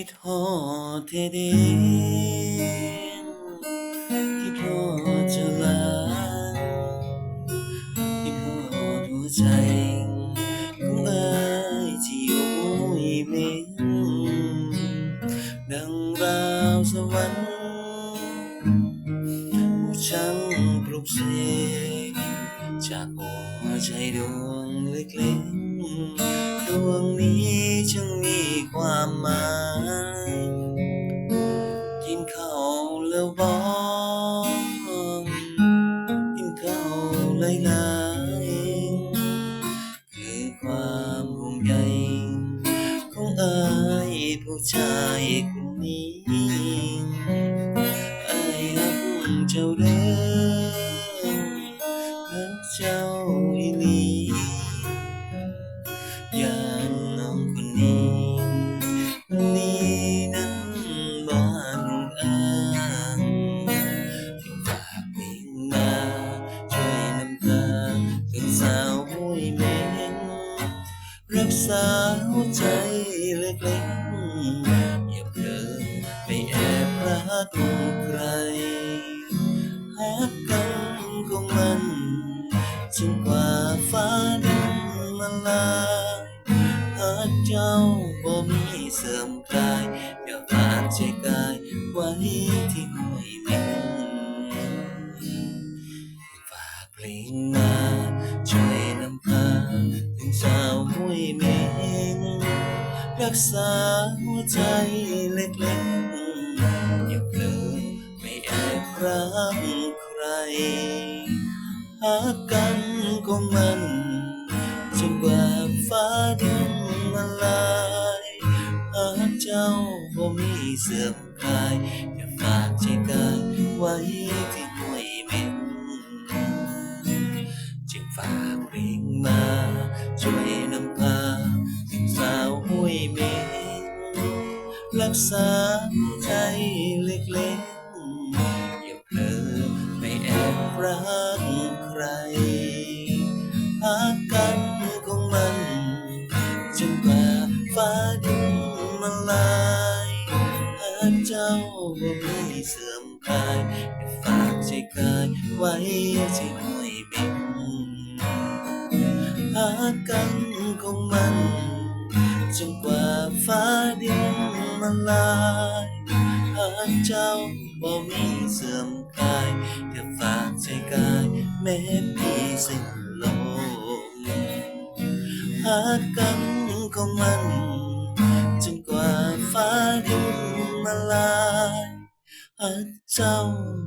คิดฮอดแท้เดคิดฮอดเจ้าหลายคิดฮอดหัวใจของอ้ยที่อยู่อีเมงดังราวสวรรค์ผู้ช่างปลุกเสกจากหัวใจดวงเล็กๆ บ่กินข้าวหลายๆคือความห่วงใยของอายผู้ชายคนนี้อายรักเจ้า รักษาวใจเล็กๆอย่าเผลอไปแอบรักใครหักกันของมันจนกว่าฟ้าดินมาลายหากเจ้าบ่มีเสริมกายอย่าฝากใจกายไว้ที่ห้วย รักษาหัวใจเล็กๆ อย่าเผลอไม่แอบรักใคร หากกันของมันจนกว่าฟ้าดินมาลายหากเจ้าบ่มีเสื่อมคลายอย่าฝากใจกายไว้ที่ห้วยเม็นจึงฝากเพลงมาช่วย รักษาใจเล็กๆ อย่าเผลอไม่แอบรักใครหากกันของมันจนกว่าฟ้าดินมาลายหากเจ้าบ่ามีเสื่อมคลายฝากใจกายไว้ที่ห้วยบ็งหากกันของมันจนกว่าฟ้าดิน ลายหากเจ้าบ่มีเสื่อมคลายอย่าฝากใจกายแม้พี่สิ้นลมหากกันของมันจนกว่าฟ้าดินมาลายหากเจ้า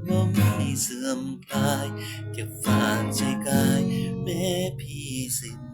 บ่มีเสื่อมคลายเก็บฝากใจกายแม้พี่สิ้น